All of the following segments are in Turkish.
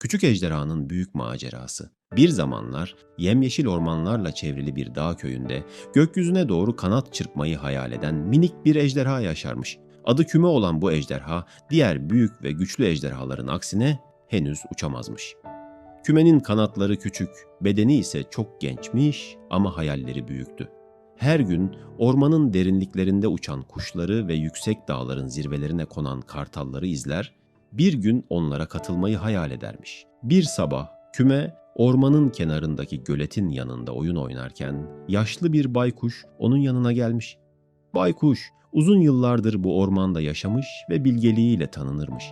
Küçük ejderhanın büyük macerası. Bir zamanlar yemyeşil ormanlarla çevrili bir dağ köyünde gökyüzüne doğru kanat çırpmayı hayal eden minik bir ejderha yaşarmış. Adı küme olan bu ejderha diğer büyük ve güçlü ejderhaların aksine henüz uçamazmış. Kümenin kanatları küçük, bedeni ise çok gençmiş ama hayalleri büyüktü. Her gün ormanın derinliklerinde uçan kuşları ve yüksek dağların zirvelerine konan kartalları izler, bir gün onlara katılmayı hayal edermiş. Bir sabah küme ormanın kenarındaki göletin yanında oyun oynarken yaşlı bir baykuş onun yanına gelmiş. Baykuş uzun yıllardır bu ormanda yaşamış ve bilgeliğiyle tanınırmış.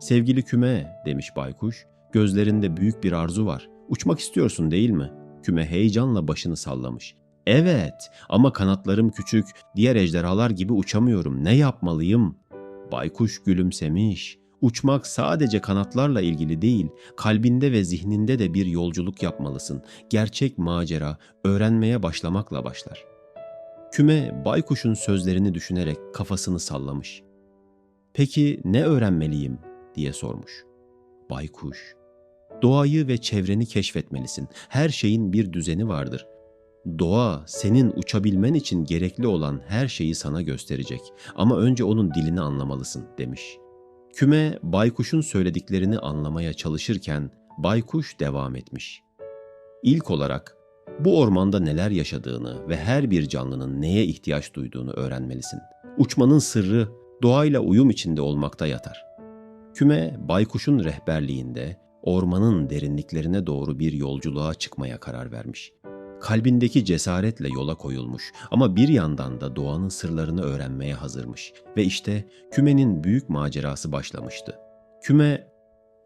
Sevgili küme demiş baykuş, gözlerinde büyük bir arzu var. Uçmak istiyorsun değil mi? Küme heyecanla başını sallamış. Evet ama kanatlarım küçük, diğer ejderhalar gibi uçamıyorum. Ne yapmalıyım? Baykuş gülümsemiş. Uçmak sadece kanatlarla ilgili değil, kalbinde ve zihninde de bir yolculuk yapmalısın. Gerçek macera öğrenmeye başlamakla başlar. Küme baykuşun sözlerini düşünerek kafasını sallamış. Peki ne öğrenmeliyim diye sormuş. Baykuş, doğayı ve çevreni keşfetmelisin. Her şeyin bir düzeni vardır. Doğa senin uçabilmen için gerekli olan her şeyi sana gösterecek ama önce onun dilini anlamalısın demiş. Küme baykuşun söylediklerini anlamaya çalışırken baykuş devam etmiş. İlk olarak bu ormanda neler yaşadığını ve her bir canlının neye ihtiyaç duyduğunu öğrenmelisin. Uçmanın sırrı doğayla uyum içinde olmakta yatar. Küme baykuşun rehberliğinde ormanın derinliklerine doğru bir yolculuğa çıkmaya karar vermiş. Kalbindeki cesaretle yola koyulmuş ama bir yandan da doğanın sırlarını öğrenmeye hazırmış ve işte kümenin büyük macerası başlamıştı. Küme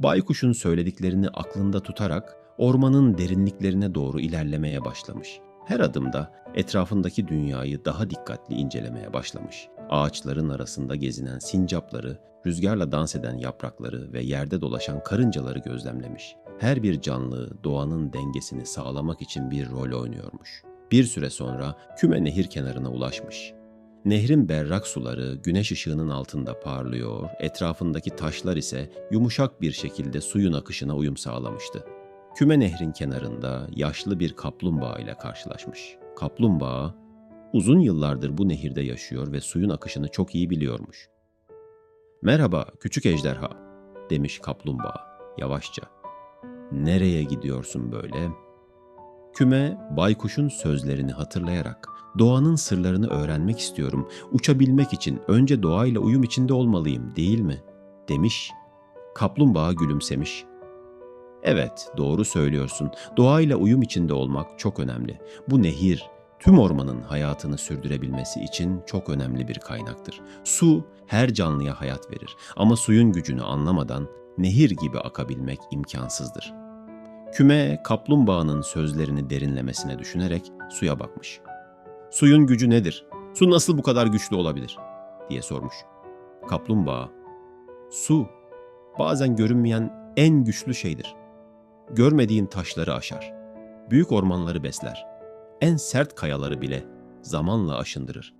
baykuşun söylediklerini aklında tutarak ormanın derinliklerine doğru ilerlemeye başlamış. Her adımda etrafındaki dünyayı daha dikkatli incelemeye başlamış. Ağaçların arasında gezinen sincapları, rüzgarla dans eden yaprakları ve yerde dolaşan karıncaları gözlemlemiş. Her bir canlı doğanın dengesini sağlamak için bir rol oynuyormuş. Bir süre sonra küme nehir kenarına ulaşmış. Nehrin berrak suları güneş ışığının altında parlıyor, etrafındaki taşlar ise yumuşak bir şekilde suyun akışına uyum sağlamıştı. Küme nehrin kenarında yaşlı bir kaplumbağa ile karşılaşmış. Kaplumbağa uzun yıllardır bu nehirde yaşıyor ve suyun akışını çok iyi biliyormuş. "Merhaba küçük ejderha." demiş kaplumbağa yavaşça. "Nereye gidiyorsun böyle?" Küme baykuşun sözlerini hatırlayarak doğanın sırlarını öğrenmek istiyorum. Uçabilmek için önce doğayla uyum içinde olmalıyım, değil mi? demiş. Kaplumbağa gülümsemiş. Evet, doğru söylüyorsun. Doğayla uyum içinde olmak çok önemli. Bu nehir tüm ormanın hayatını sürdürebilmesi için çok önemli bir kaynaktır. Su her canlıya hayat verir ama suyun gücünü anlamadan nehir gibi akabilmek imkansızdır. Küme kaplumbağanın sözlerini derinlemesine düşünerek suya bakmış. Suyun gücü nedir? Su nasıl bu kadar güçlü olabilir? diye sormuş. Kaplumbağa, su bazen görünmeyen en güçlü şeydir. Görmediğin taşları aşar. Büyük ormanları besler. En sert kayaları bile zamanla aşındırır.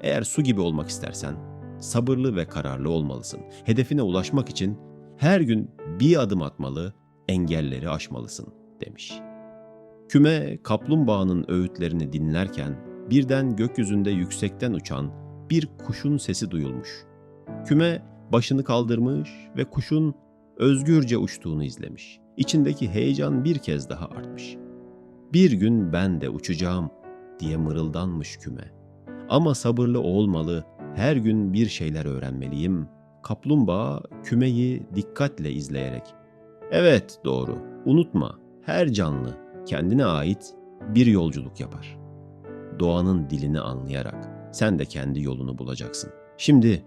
Eğer su gibi olmak istersen sabırlı ve kararlı olmalısın. Hedefine ulaşmak için her gün bir adım atmalı, engelleri aşmalısın demiş. Küme kaplumbağanın öğütlerini dinlerken birden gökyüzünde yüksekten uçan bir kuşun sesi duyulmuş. Küme başını kaldırmış ve kuşun özgürce uçtuğunu izlemiş. İçindeki heyecan bir kez daha artmış. Bir gün ben de uçacağım diye mırıldanmış küme. Ama sabırlı olmalı, her gün bir şeyler öğrenmeliyim. Kaplumbağa kümeyi dikkatle izleyerek. Evet doğru, unutma her canlı kendine ait bir yolculuk yapar. Doğanın dilini anlayarak sen de kendi yolunu bulacaksın. Şimdi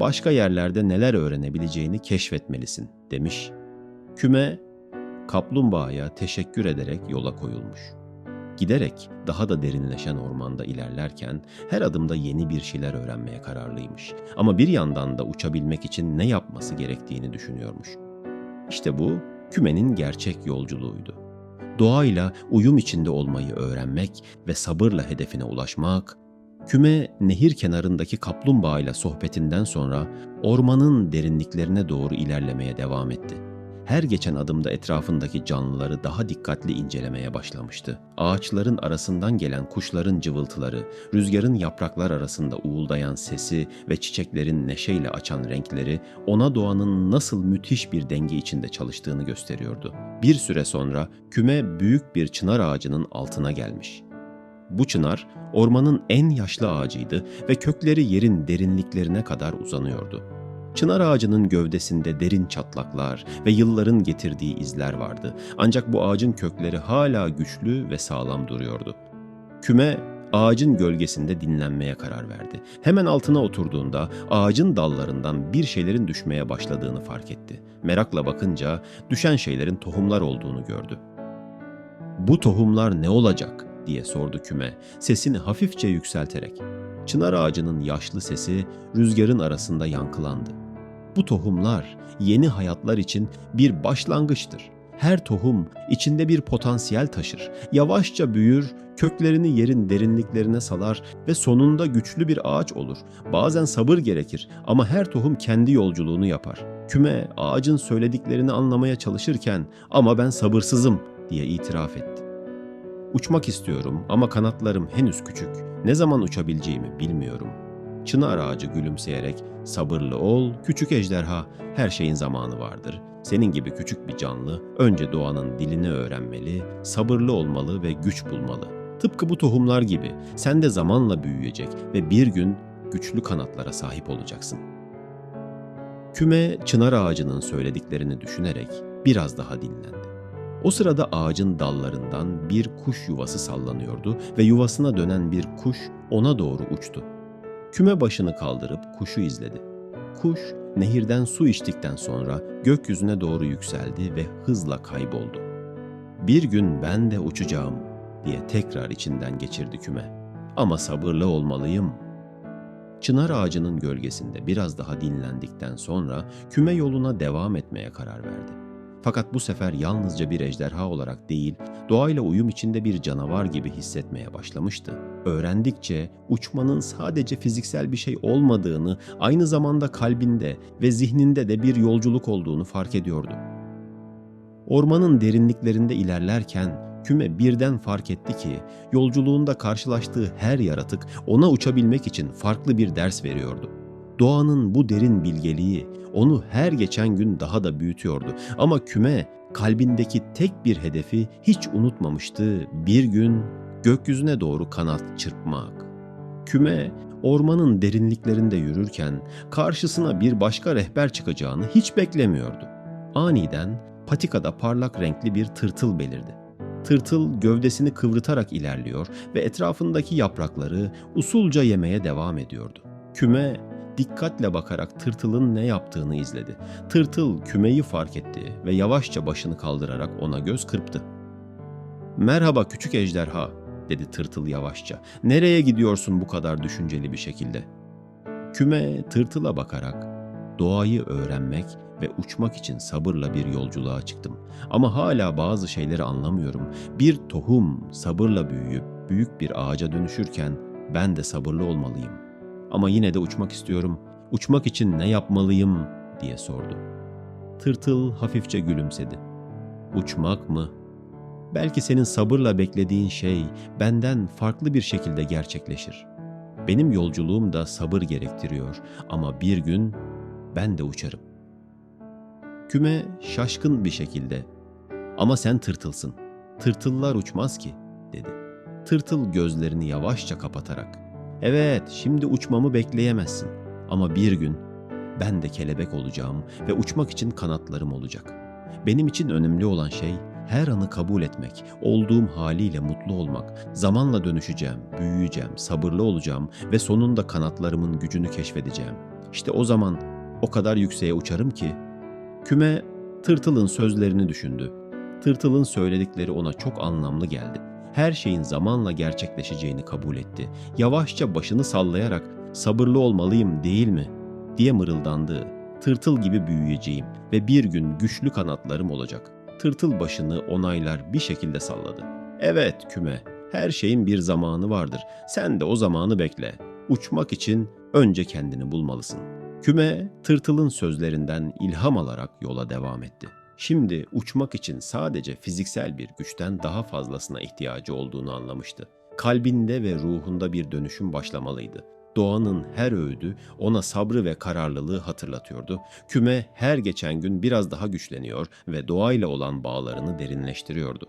başka yerlerde neler öğrenebileceğini keşfetmelisin demiş. Küme kaplumbağaya teşekkür ederek yola koyulmuş. Giderek daha da derinleşen ormanda ilerlerken her adımda yeni bir şeyler öğrenmeye kararlıymış. Ama bir yandan da uçabilmek için ne yapması gerektiğini düşünüyormuş. İşte bu kümenin gerçek yolculuğuydu. Doğayla uyum içinde olmayı öğrenmek ve sabırla hedefine ulaşmak, küme nehir kenarındaki kaplumbağayla sohbetinden sonra ormanın derinliklerine doğru ilerlemeye devam etti. Her geçen adımda etrafındaki canlıları daha dikkatli incelemeye başlamıştı. Ağaçların arasından gelen kuşların cıvıltıları, rüzgarın yapraklar arasında uğuldayan sesi ve çiçeklerin neşeyle açan renkleri ona doğanın nasıl müthiş bir denge içinde çalıştığını gösteriyordu. Bir süre sonra küme büyük bir çınar ağacının altına gelmiş. Bu çınar ormanın en yaşlı ağacıydı ve kökleri yerin derinliklerine kadar uzanıyordu. Çınar ağacının gövdesinde derin çatlaklar ve yılların getirdiği izler vardı. Ancak bu ağacın kökleri hala güçlü ve sağlam duruyordu. Küme ağacın gölgesinde dinlenmeye karar verdi. Hemen altına oturduğunda ağacın dallarından bir şeylerin düşmeye başladığını fark etti. Merakla bakınca düşen şeylerin tohumlar olduğunu gördü. Bu tohumlar ne olacak diye sordu küme sesini hafifçe yükselterek. Çınar ağacının yaşlı sesi rüzgarın arasında yankılandı. Bu tohumlar yeni hayatlar için bir başlangıçtır. Her tohum içinde bir potansiyel taşır. Yavaşça büyür, köklerini yerin derinliklerine salar ve sonunda güçlü bir ağaç olur. Bazen sabır gerekir ama her tohum kendi yolculuğunu yapar. Küme ağacın söylediklerini anlamaya çalışırken ama ben sabırsızım diye itiraf etti. Uçmak istiyorum ama kanatlarım henüz küçük. Ne zaman uçabileceğimi bilmiyorum. Çınar ağacı gülümseyerek sabırlı ol küçük ejderha her şeyin zamanı vardır. Senin gibi küçük bir canlı önce doğanın dilini öğrenmeli, sabırlı olmalı ve güç bulmalı. Tıpkı bu tohumlar gibi sen de zamanla büyüyecek ve bir gün güçlü kanatlara sahip olacaksın. Küme çınar ağacının söylediklerini düşünerek biraz daha dinlendi. O sırada ağacın dallarından bir kuş yuvası sallanıyordu ve yuvasına dönen bir kuş ona doğru uçtu. Küme başını kaldırıp kuşu izledi. Kuş nehirden su içtikten sonra gökyüzüne doğru yükseldi ve hızla kayboldu. Bir gün ben de uçacağım diye tekrar içinden geçirdi küme. Ama sabırlı olmalıyım. Çınar ağacının gölgesinde biraz daha dinlendikten sonra küme yoluna devam etmeye karar verdi. Fakat bu sefer yalnızca bir ejderha olarak değil, doğayla uyum içinde bir canavar gibi hissetmeye başlamıştı. Öğrendikçe uçmanın sadece fiziksel bir şey olmadığını, aynı zamanda kalbinde ve zihninde de bir yolculuk olduğunu fark ediyordu. Ormanın derinliklerinde ilerlerken küme birden fark etti ki yolculuğunda karşılaştığı her yaratık ona uçabilmek için farklı bir ders veriyordu. Doğanın bu derin bilgeliği onu her geçen gün daha da büyütüyordu. Ama küme kalbindeki tek bir hedefi hiç unutmamıştı. Bir gün gökyüzüne doğru kanat çırpmak. Küme ormanın derinliklerinde yürürken karşısına bir başka rehber çıkacağını hiç beklemiyordu. Aniden patikada parlak renkli bir tırtıl belirdi. Tırtıl gövdesini kıvrıtarak ilerliyor ve etrafındaki yaprakları usulca yemeye devam ediyordu. Küme dikkatle bakarak tırtılın ne yaptığını izledi. Tırtıl kümeyi fark etti ve yavaşça başını kaldırarak ona göz kırptı. "Merhaba küçük ejderha," dedi tırtıl yavaşça. "Nereye gidiyorsun bu kadar düşünceli bir şekilde?" Küme tırtıla bakarak doğayı öğrenmek ve uçmak için sabırla bir yolculuğa çıktım. Ama hala bazı şeyleri anlamıyorum. Bir tohum sabırla büyüyüp büyük bir ağaca dönüşürken ben de sabırlı olmalıyım. Ama yine de uçmak istiyorum. Uçmak için ne yapmalıyım diye sordu. Tırtıl hafifçe gülümsedi. Uçmak mı? Belki senin sabırla beklediğin şey benden farklı bir şekilde gerçekleşir. Benim yolculuğum da sabır gerektiriyor ama bir gün ben de uçarım. Küme şaşkın bir şekilde ama sen tırtılsın. Tırtıllar uçmaz ki dedi. Tırtıl gözlerini yavaşça kapatarak Evet, şimdi uçmamı bekleyemezsin. Ama bir gün ben de kelebek olacağım ve uçmak için kanatlarım olacak. Benim için önemli olan şey her anı kabul etmek, olduğum haliyle mutlu olmak. Zamanla dönüşeceğim, büyüyeceğim, sabırlı olacağım ve sonunda kanatlarımın gücünü keşfedeceğim. İşte o zaman o kadar yükseğe uçarım ki. Küme tırtılın sözlerini düşündü. Tırtılın söyledikleri ona çok anlamlı geldi her şeyin zamanla gerçekleşeceğini kabul etti. Yavaşça başını sallayarak sabırlı olmalıyım değil mi diye mırıldandı. Tırtıl gibi büyüyeceğim ve bir gün güçlü kanatlarım olacak. Tırtıl başını onaylar bir şekilde salladı. Evet küme, her şeyin bir zamanı vardır. Sen de o zamanı bekle. Uçmak için önce kendini bulmalısın. Küme tırtılın sözlerinden ilham alarak yola devam etti. Şimdi uçmak için sadece fiziksel bir güçten daha fazlasına ihtiyacı olduğunu anlamıştı. Kalbinde ve ruhunda bir dönüşüm başlamalıydı. Doğanın her öğüdü ona sabrı ve kararlılığı hatırlatıyordu. Küme her geçen gün biraz daha güçleniyor ve doğayla olan bağlarını derinleştiriyordu.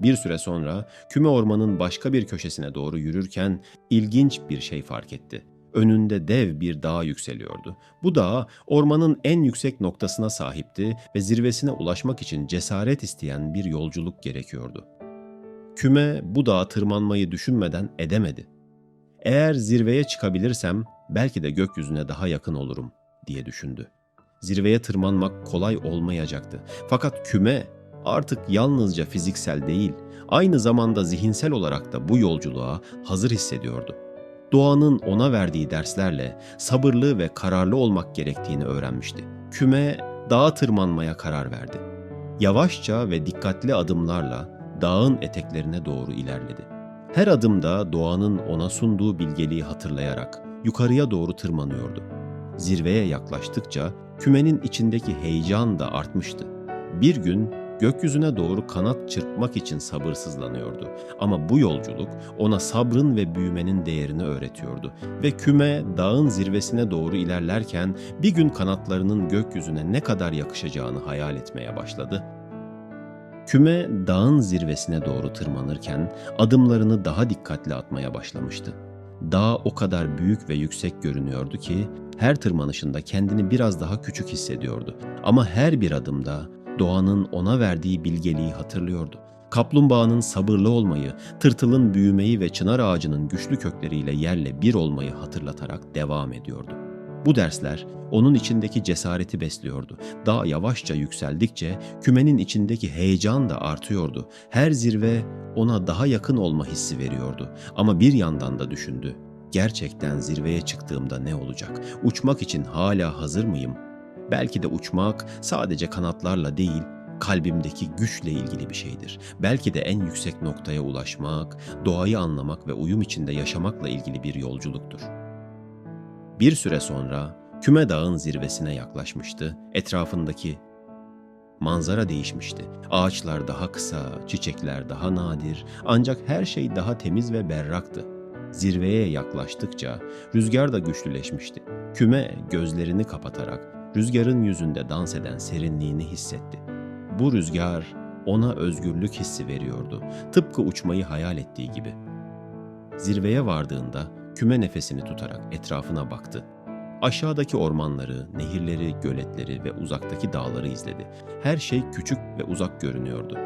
Bir süre sonra küme ormanın başka bir köşesine doğru yürürken ilginç bir şey fark etti. Önünde dev bir dağ yükseliyordu. Bu dağ ormanın en yüksek noktasına sahipti ve zirvesine ulaşmak için cesaret isteyen bir yolculuk gerekiyordu. Küme bu dağa tırmanmayı düşünmeden edemedi. Eğer zirveye çıkabilirsem belki de gökyüzüne daha yakın olurum diye düşündü. Zirveye tırmanmak kolay olmayacaktı. Fakat küme artık yalnızca fiziksel değil, aynı zamanda zihinsel olarak da bu yolculuğa hazır hissediyordu. Doğanın ona verdiği derslerle sabırlı ve kararlı olmak gerektiğini öğrenmişti. Küme dağa tırmanmaya karar verdi. Yavaşça ve dikkatli adımlarla dağın eteklerine doğru ilerledi. Her adımda doğanın ona sunduğu bilgeliği hatırlayarak yukarıya doğru tırmanıyordu. Zirveye yaklaştıkça kümenin içindeki heyecan da artmıştı. Bir gün gökyüzüne doğru kanat çırpmak için sabırsızlanıyordu. Ama bu yolculuk ona sabrın ve büyümenin değerini öğretiyordu. Ve küme dağın zirvesine doğru ilerlerken bir gün kanatlarının gökyüzüne ne kadar yakışacağını hayal etmeye başladı. Küme dağın zirvesine doğru tırmanırken adımlarını daha dikkatli atmaya başlamıştı. Dağ o kadar büyük ve yüksek görünüyordu ki her tırmanışında kendini biraz daha küçük hissediyordu. Ama her bir adımda doğanın ona verdiği bilgeliği hatırlıyordu. Kaplumbağanın sabırlı olmayı, tırtılın büyümeyi ve çınar ağacının güçlü kökleriyle yerle bir olmayı hatırlatarak devam ediyordu. Bu dersler onun içindeki cesareti besliyordu. Dağ yavaşça yükseldikçe kümenin içindeki heyecan da artıyordu. Her zirve ona daha yakın olma hissi veriyordu. Ama bir yandan da düşündü. Gerçekten zirveye çıktığımda ne olacak? Uçmak için hala hazır mıyım? Belki de uçmak sadece kanatlarla değil, kalbimdeki güçle ilgili bir şeydir. Belki de en yüksek noktaya ulaşmak, doğayı anlamak ve uyum içinde yaşamakla ilgili bir yolculuktur. Bir süre sonra Küme Dağ'ın zirvesine yaklaşmıştı. Etrafındaki manzara değişmişti. Ağaçlar daha kısa, çiçekler daha nadir, ancak her şey daha temiz ve berraktı. Zirveye yaklaştıkça rüzgar da güçlüleşmişti. Küme gözlerini kapatarak rüzgarın yüzünde dans eden serinliğini hissetti. Bu rüzgar ona özgürlük hissi veriyordu, tıpkı uçmayı hayal ettiği gibi. Zirveye vardığında küme nefesini tutarak etrafına baktı. Aşağıdaki ormanları, nehirleri, göletleri ve uzaktaki dağları izledi. Her şey küçük ve uzak görünüyordu.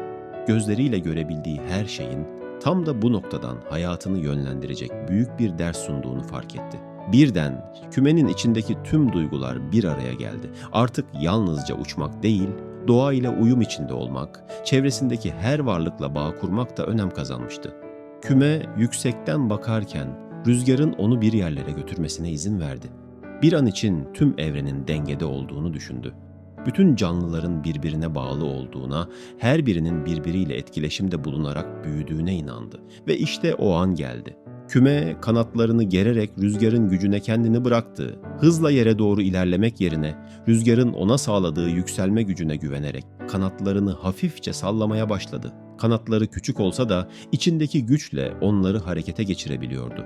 Gözleriyle görebildiği her şeyin tam da bu noktadan hayatını yönlendirecek büyük bir ders sunduğunu fark etti. Birden kümenin içindeki tüm duygular bir araya geldi. Artık yalnızca uçmak değil, doğayla uyum içinde olmak, çevresindeki her varlıkla bağ kurmak da önem kazanmıştı. Küme yüksekten bakarken rüzgarın onu bir yerlere götürmesine izin verdi. Bir an için tüm evrenin dengede olduğunu düşündü. Bütün canlıların birbirine bağlı olduğuna, her birinin birbiriyle etkileşimde bulunarak büyüdüğüne inandı. Ve işte o an geldi. Küme kanatlarını gererek rüzgarın gücüne kendini bıraktı. Hızla yere doğru ilerlemek yerine rüzgarın ona sağladığı yükselme gücüne güvenerek kanatlarını hafifçe sallamaya başladı. Kanatları küçük olsa da içindeki güçle onları harekete geçirebiliyordu.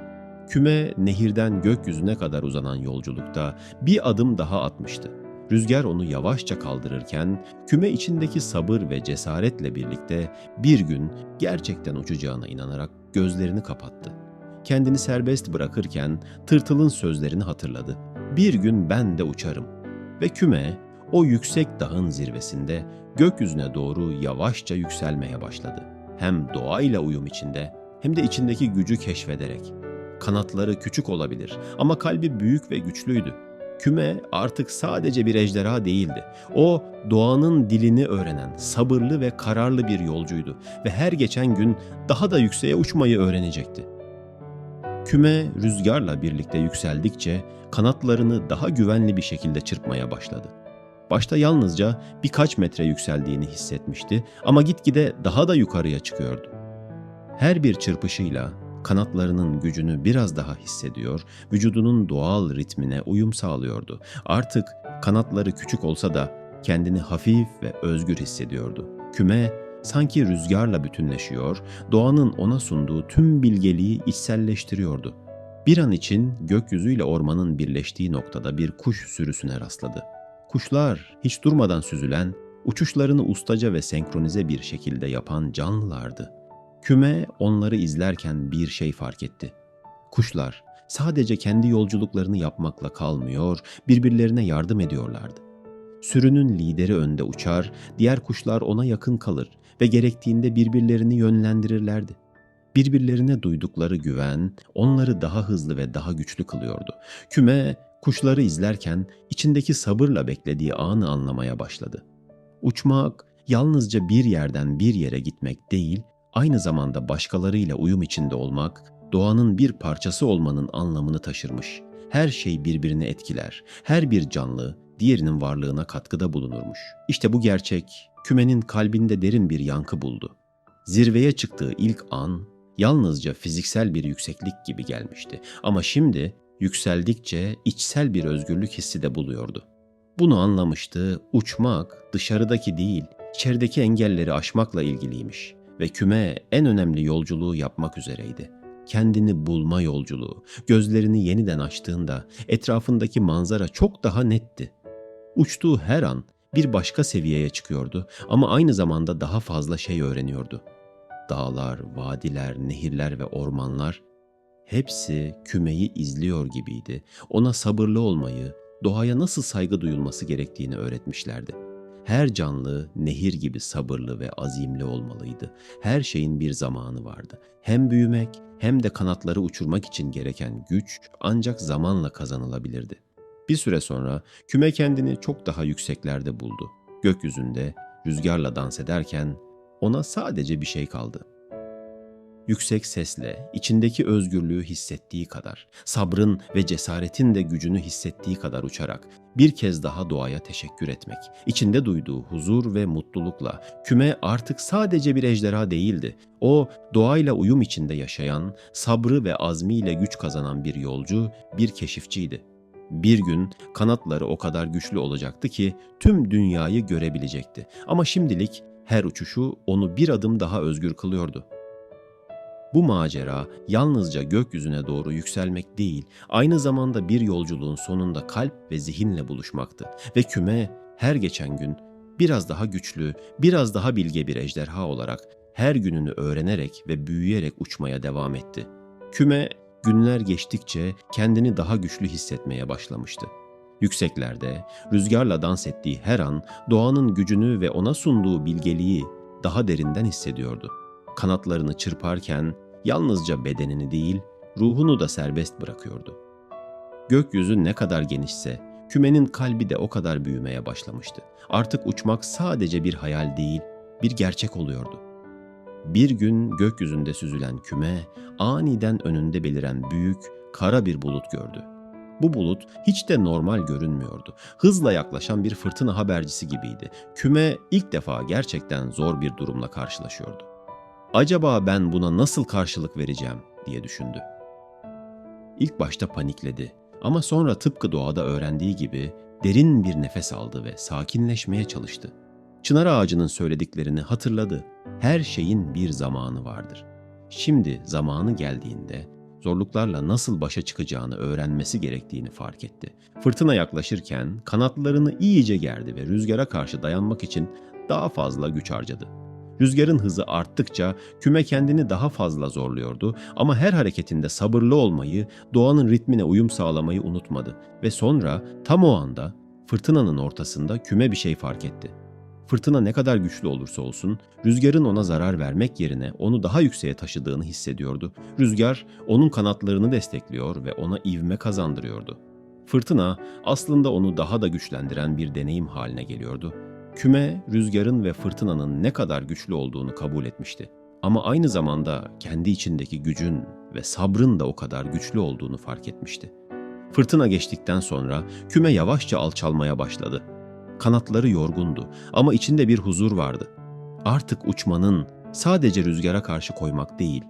Küme nehirden gökyüzüne kadar uzanan yolculukta bir adım daha atmıştı. Rüzgar onu yavaşça kaldırırken küme içindeki sabır ve cesaretle birlikte bir gün gerçekten uçacağına inanarak gözlerini kapattı kendini serbest bırakırken tırtılın sözlerini hatırladı. Bir gün ben de uçarım. Ve küme o yüksek dağın zirvesinde gökyüzüne doğru yavaşça yükselmeye başladı. Hem doğayla uyum içinde hem de içindeki gücü keşfederek. Kanatları küçük olabilir ama kalbi büyük ve güçlüydü. Küme artık sadece bir ejderha değildi. O doğanın dilini öğrenen, sabırlı ve kararlı bir yolcuydu ve her geçen gün daha da yükseğe uçmayı öğrenecekti. Küme rüzgarla birlikte yükseldikçe kanatlarını daha güvenli bir şekilde çırpmaya başladı. Başta yalnızca birkaç metre yükseldiğini hissetmişti ama gitgide daha da yukarıya çıkıyordu. Her bir çırpışıyla kanatlarının gücünü biraz daha hissediyor, vücudunun doğal ritmine uyum sağlıyordu. Artık kanatları küçük olsa da kendini hafif ve özgür hissediyordu. Küme sanki rüzgarla bütünleşiyor, doğanın ona sunduğu tüm bilgeliği içselleştiriyordu. Bir an için gökyüzüyle ormanın birleştiği noktada bir kuş sürüsüne rastladı. Kuşlar hiç durmadan süzülen, uçuşlarını ustaca ve senkronize bir şekilde yapan canlılardı. Küme onları izlerken bir şey fark etti. Kuşlar sadece kendi yolculuklarını yapmakla kalmıyor, birbirlerine yardım ediyorlardı. Sürünün lideri önde uçar, diğer kuşlar ona yakın kalır ve gerektiğinde birbirlerini yönlendirirlerdi. Birbirlerine duydukları güven onları daha hızlı ve daha güçlü kılıyordu. Küme kuşları izlerken içindeki sabırla beklediği anı anlamaya başladı. Uçmak yalnızca bir yerden bir yere gitmek değil, aynı zamanda başkalarıyla uyum içinde olmak, doğanın bir parçası olmanın anlamını taşırmış. Her şey birbirini etkiler. Her bir canlı diğerinin varlığına katkıda bulunurmuş. İşte bu gerçek kümenin kalbinde derin bir yankı buldu. Zirveye çıktığı ilk an yalnızca fiziksel bir yükseklik gibi gelmişti ama şimdi yükseldikçe içsel bir özgürlük hissi de buluyordu. Bunu anlamıştı, uçmak dışarıdaki değil, içerideki engelleri aşmakla ilgiliymiş ve küme en önemli yolculuğu yapmak üzereydi. Kendini bulma yolculuğu, gözlerini yeniden açtığında etrafındaki manzara çok daha netti. Uçtuğu her an bir başka seviyeye çıkıyordu ama aynı zamanda daha fazla şey öğreniyordu. Dağlar, vadiler, nehirler ve ormanlar hepsi kümeyi izliyor gibiydi. Ona sabırlı olmayı, doğaya nasıl saygı duyulması gerektiğini öğretmişlerdi. Her canlı nehir gibi sabırlı ve azimli olmalıydı. Her şeyin bir zamanı vardı. Hem büyümek hem de kanatları uçurmak için gereken güç ancak zamanla kazanılabilirdi. Bir süre sonra küme kendini çok daha yükseklerde buldu. Gökyüzünde rüzgarla dans ederken ona sadece bir şey kaldı. Yüksek sesle içindeki özgürlüğü hissettiği kadar, sabrın ve cesaretin de gücünü hissettiği kadar uçarak bir kez daha doğaya teşekkür etmek, içinde duyduğu huzur ve mutlulukla küme artık sadece bir ejderha değildi. O doğayla uyum içinde yaşayan, sabrı ve azmiyle güç kazanan bir yolcu, bir keşifçiydi. Bir gün kanatları o kadar güçlü olacaktı ki tüm dünyayı görebilecekti. Ama şimdilik her uçuşu onu bir adım daha özgür kılıyordu. Bu macera yalnızca gökyüzüne doğru yükselmek değil, aynı zamanda bir yolculuğun sonunda kalp ve zihinle buluşmaktı ve küme her geçen gün biraz daha güçlü, biraz daha bilge bir ejderha olarak her gününü öğrenerek ve büyüyerek uçmaya devam etti. Küme günler geçtikçe kendini daha güçlü hissetmeye başlamıştı. Yükseklerde, rüzgarla dans ettiği her an doğanın gücünü ve ona sunduğu bilgeliği daha derinden hissediyordu. Kanatlarını çırparken yalnızca bedenini değil, ruhunu da serbest bırakıyordu. Gökyüzü ne kadar genişse, kümenin kalbi de o kadar büyümeye başlamıştı. Artık uçmak sadece bir hayal değil, bir gerçek oluyordu. Bir gün gökyüzünde süzülen küme aniden önünde beliren büyük, kara bir bulut gördü. Bu bulut hiç de normal görünmüyordu. Hızla yaklaşan bir fırtına habercisi gibiydi. Küme ilk defa gerçekten zor bir durumla karşılaşıyordu. Acaba ben buna nasıl karşılık vereceğim diye düşündü. İlk başta panikledi ama sonra tıpkı doğada öğrendiği gibi derin bir nefes aldı ve sakinleşmeye çalıştı. Çınar ağacının söylediklerini hatırladı. Her şeyin bir zamanı vardır. Şimdi zamanı geldiğinde zorluklarla nasıl başa çıkacağını öğrenmesi gerektiğini fark etti. Fırtına yaklaşırken kanatlarını iyice gerdi ve rüzgara karşı dayanmak için daha fazla güç harcadı. Rüzgarın hızı arttıkça küme kendini daha fazla zorluyordu ama her hareketinde sabırlı olmayı, doğanın ritmine uyum sağlamayı unutmadı ve sonra tam o anda fırtınanın ortasında küme bir şey fark etti. Fırtına ne kadar güçlü olursa olsun rüzgarın ona zarar vermek yerine onu daha yükseğe taşıdığını hissediyordu. Rüzgar onun kanatlarını destekliyor ve ona ivme kazandırıyordu. Fırtına aslında onu daha da güçlendiren bir deneyim haline geliyordu. Küme rüzgarın ve fırtınanın ne kadar güçlü olduğunu kabul etmişti. Ama aynı zamanda kendi içindeki gücün ve sabrın da o kadar güçlü olduğunu fark etmişti. Fırtına geçtikten sonra küme yavaşça alçalmaya başladı. Kanatları yorgundu ama içinde bir huzur vardı. Artık uçmanın sadece rüzgara karşı koymak değil,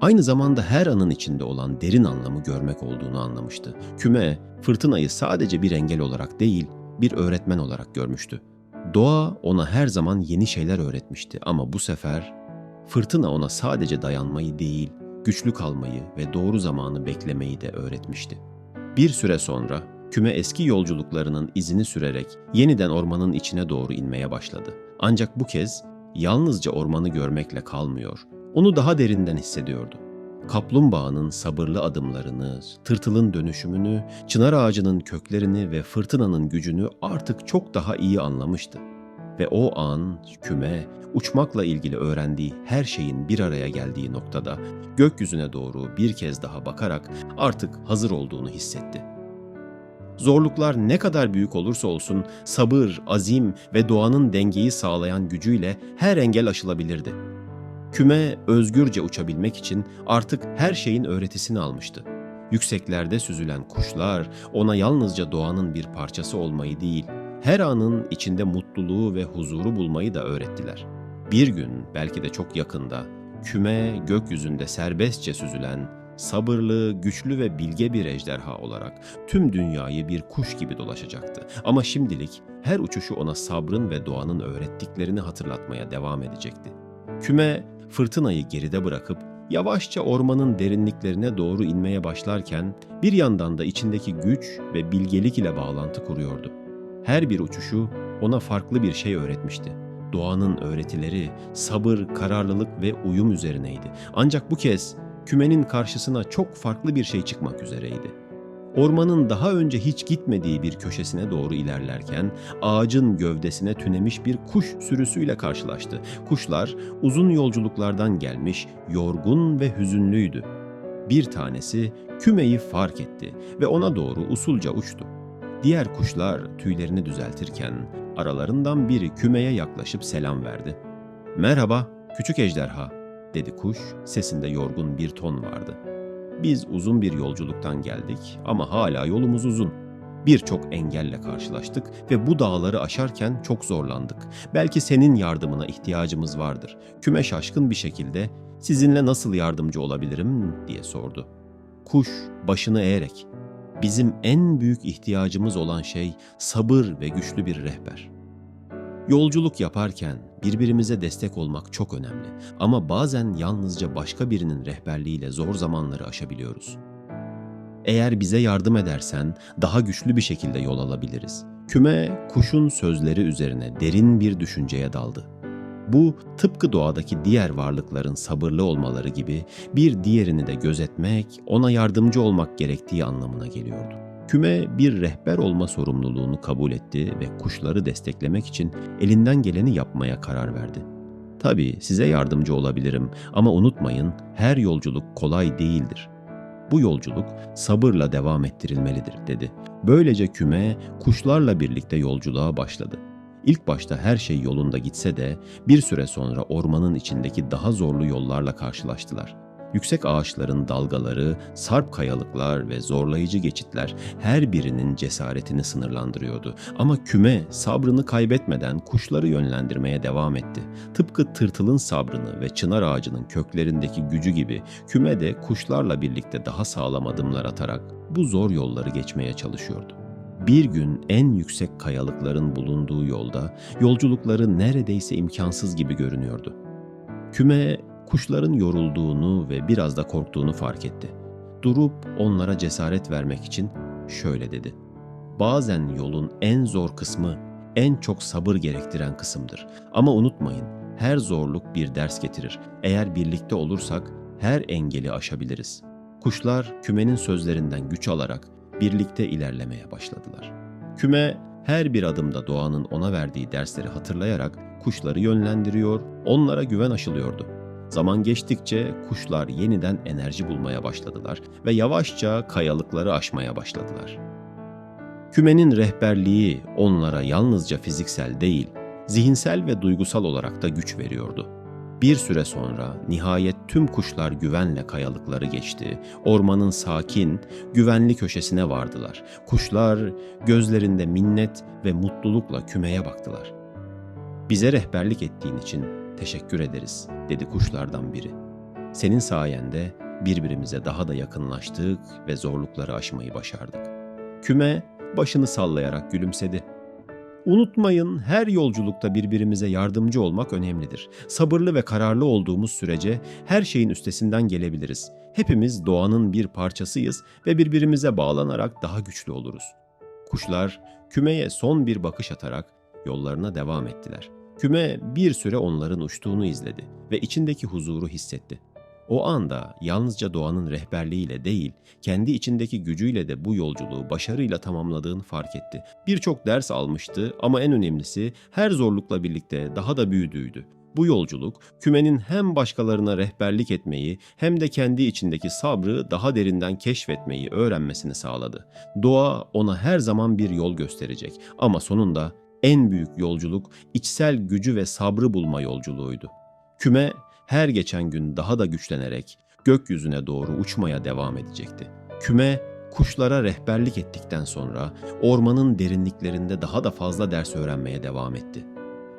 aynı zamanda her anın içinde olan derin anlamı görmek olduğunu anlamıştı. Küme, fırtınayı sadece bir engel olarak değil, bir öğretmen olarak görmüştü. Doğa ona her zaman yeni şeyler öğretmişti ama bu sefer fırtına ona sadece dayanmayı değil, güçlü kalmayı ve doğru zamanı beklemeyi de öğretmişti. Bir süre sonra küme eski yolculuklarının izini sürerek yeniden ormanın içine doğru inmeye başladı. Ancak bu kez yalnızca ormanı görmekle kalmıyor, onu daha derinden hissediyordu. Kaplumbağanın sabırlı adımlarını, tırtılın dönüşümünü, çınar ağacının köklerini ve fırtınanın gücünü artık çok daha iyi anlamıştı. Ve o an küme, uçmakla ilgili öğrendiği her şeyin bir araya geldiği noktada gökyüzüne doğru bir kez daha bakarak artık hazır olduğunu hissetti. Zorluklar ne kadar büyük olursa olsun sabır, azim ve doğanın dengeyi sağlayan gücüyle her engel aşılabilirdi. Küme özgürce uçabilmek için artık her şeyin öğretisini almıştı. Yükseklerde süzülen kuşlar ona yalnızca doğanın bir parçası olmayı değil, her anın içinde mutluluğu ve huzuru bulmayı da öğrettiler. Bir gün, belki de çok yakında, küme gökyüzünde serbestçe süzülen, sabırlı, güçlü ve bilge bir ejderha olarak tüm dünyayı bir kuş gibi dolaşacaktı. Ama şimdilik her uçuşu ona sabrın ve doğanın öğrettiklerini hatırlatmaya devam edecekti. Küme fırtınayı geride bırakıp yavaşça ormanın derinliklerine doğru inmeye başlarken bir yandan da içindeki güç ve bilgelik ile bağlantı kuruyordu. Her bir uçuşu ona farklı bir şey öğretmişti. Doğanın öğretileri sabır, kararlılık ve uyum üzerineydi. Ancak bu kez kümenin karşısına çok farklı bir şey çıkmak üzereydi. Ormanın daha önce hiç gitmediği bir köşesine doğru ilerlerken ağacın gövdesine tünemiş bir kuş sürüsüyle karşılaştı. Kuşlar uzun yolculuklardan gelmiş, yorgun ve hüzünlüydü. Bir tanesi kümeyi fark etti ve ona doğru usulca uçtu. Diğer kuşlar tüylerini düzeltirken aralarından biri kümeye yaklaşıp selam verdi. "Merhaba, küçük ejderha." Dedi kuş. Sesinde yorgun bir ton vardı. Biz uzun bir yolculuktan geldik ama hala yolumuz uzun. Birçok engelle karşılaştık ve bu dağları aşarken çok zorlandık. Belki senin yardımına ihtiyacımız vardır. Küme şaşkın bir şekilde sizinle nasıl yardımcı olabilirim diye sordu. Kuş başını eğerek bizim en büyük ihtiyacımız olan şey sabır ve güçlü bir rehber. Yolculuk yaparken birbirimize destek olmak çok önemli ama bazen yalnızca başka birinin rehberliğiyle zor zamanları aşabiliyoruz. Eğer bize yardım edersen daha güçlü bir şekilde yol alabiliriz. Küme kuşun sözleri üzerine derin bir düşünceye daldı. Bu tıpkı doğadaki diğer varlıkların sabırlı olmaları gibi bir diğerini de gözetmek, ona yardımcı olmak gerektiği anlamına geliyordu. Küme bir rehber olma sorumluluğunu kabul etti ve kuşları desteklemek için elinden geleni yapmaya karar verdi. Tabii size yardımcı olabilirim ama unutmayın her yolculuk kolay değildir. Bu yolculuk sabırla devam ettirilmelidir dedi. Böylece küme kuşlarla birlikte yolculuğa başladı. İlk başta her şey yolunda gitse de bir süre sonra ormanın içindeki daha zorlu yollarla karşılaştılar. Yüksek ağaçların dalgaları, sarp kayalıklar ve zorlayıcı geçitler her birinin cesaretini sınırlandırıyordu. Ama küme sabrını kaybetmeden kuşları yönlendirmeye devam etti. Tıpkı tırtılın sabrını ve çınar ağacının köklerindeki gücü gibi küme de kuşlarla birlikte daha sağlam adımlar atarak bu zor yolları geçmeye çalışıyordu. Bir gün en yüksek kayalıkların bulunduğu yolda yolculukları neredeyse imkansız gibi görünüyordu. Küme kuşların yorulduğunu ve biraz da korktuğunu fark etti. Durup onlara cesaret vermek için şöyle dedi. Bazen yolun en zor kısmı en çok sabır gerektiren kısımdır. Ama unutmayın, her zorluk bir ders getirir. Eğer birlikte olursak her engeli aşabiliriz. Kuşlar kümenin sözlerinden güç alarak birlikte ilerlemeye başladılar. Küme her bir adımda doğanın ona verdiği dersleri hatırlayarak kuşları yönlendiriyor, onlara güven aşılıyordu. Zaman geçtikçe kuşlar yeniden enerji bulmaya başladılar ve yavaşça kayalıkları aşmaya başladılar. Kümenin rehberliği onlara yalnızca fiziksel değil, zihinsel ve duygusal olarak da güç veriyordu. Bir süre sonra nihayet tüm kuşlar güvenle kayalıkları geçti. Ormanın sakin, güvenli köşesine vardılar. Kuşlar gözlerinde minnet ve mutlulukla kümeye baktılar. Bize rehberlik ettiğin için teşekkür ederiz, dedi kuşlardan biri. Senin sayende birbirimize daha da yakınlaştık ve zorlukları aşmayı başardık. Küme başını sallayarak gülümsedi. Unutmayın her yolculukta birbirimize yardımcı olmak önemlidir. Sabırlı ve kararlı olduğumuz sürece her şeyin üstesinden gelebiliriz. Hepimiz doğanın bir parçasıyız ve birbirimize bağlanarak daha güçlü oluruz. Kuşlar kümeye son bir bakış atarak yollarına devam ettiler. Küme bir süre onların uçtuğunu izledi ve içindeki huzuru hissetti. O anda yalnızca doğanın rehberliğiyle değil, kendi içindeki gücüyle de bu yolculuğu başarıyla tamamladığını fark etti. Birçok ders almıştı ama en önemlisi her zorlukla birlikte daha da büyüdüğüydü. Bu yolculuk kümenin hem başkalarına rehberlik etmeyi hem de kendi içindeki sabrı daha derinden keşfetmeyi öğrenmesini sağladı. Doğa ona her zaman bir yol gösterecek ama sonunda en büyük yolculuk içsel gücü ve sabrı bulma yolculuğuydu. Küme her geçen gün daha da güçlenerek gökyüzüne doğru uçmaya devam edecekti. Küme kuşlara rehberlik ettikten sonra ormanın derinliklerinde daha da fazla ders öğrenmeye devam etti.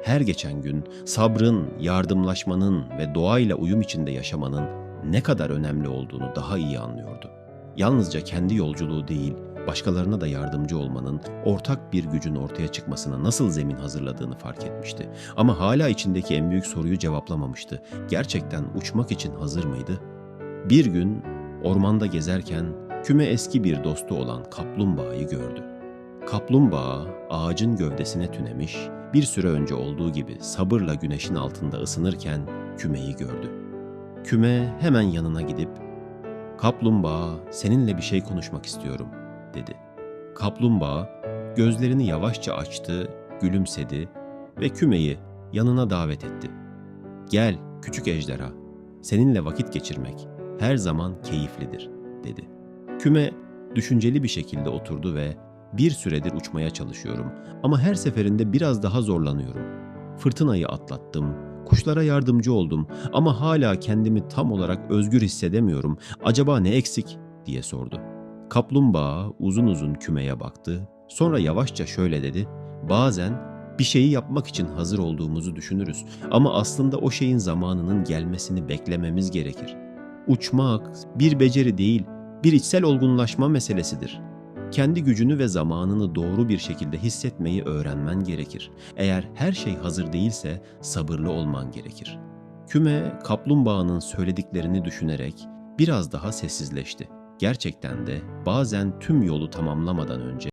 Her geçen gün sabrın, yardımlaşmanın ve doğayla uyum içinde yaşamanın ne kadar önemli olduğunu daha iyi anlıyordu. Yalnızca kendi yolculuğu değil, başkalarına da yardımcı olmanın ortak bir gücün ortaya çıkmasına nasıl zemin hazırladığını fark etmişti. Ama hala içindeki en büyük soruyu cevaplamamıştı. Gerçekten uçmak için hazır mıydı? Bir gün ormanda gezerken küme eski bir dostu olan kaplumbağayı gördü. Kaplumbağa ağacın gövdesine tünemiş, bir süre önce olduğu gibi sabırla güneşin altında ısınırken kümeyi gördü. Küme hemen yanına gidip "Kaplumbağa, seninle bir şey konuşmak istiyorum." Dedi. Kaplumbağa gözlerini yavaşça açtı, gülümsedi ve kümeyi yanına davet etti. "Gel küçük ejderha, seninle vakit geçirmek her zaman keyiflidir." dedi. Küme düşünceli bir şekilde oturdu ve bir süredir uçmaya çalışıyorum ama her seferinde biraz daha zorlanıyorum. Fırtınayı atlattım, kuşlara yardımcı oldum ama hala kendimi tam olarak özgür hissedemiyorum. Acaba ne eksik diye sordu. Kaplumbağa uzun uzun kümeye baktı. Sonra yavaşça şöyle dedi. Bazen bir şeyi yapmak için hazır olduğumuzu düşünürüz ama aslında o şeyin zamanının gelmesini beklememiz gerekir. Uçmak bir beceri değil, bir içsel olgunlaşma meselesidir. Kendi gücünü ve zamanını doğru bir şekilde hissetmeyi öğrenmen gerekir. Eğer her şey hazır değilse sabırlı olman gerekir. Küme kaplumbağanın söylediklerini düşünerek biraz daha sessizleşti. Gerçekten de bazen tüm yolu tamamlamadan önce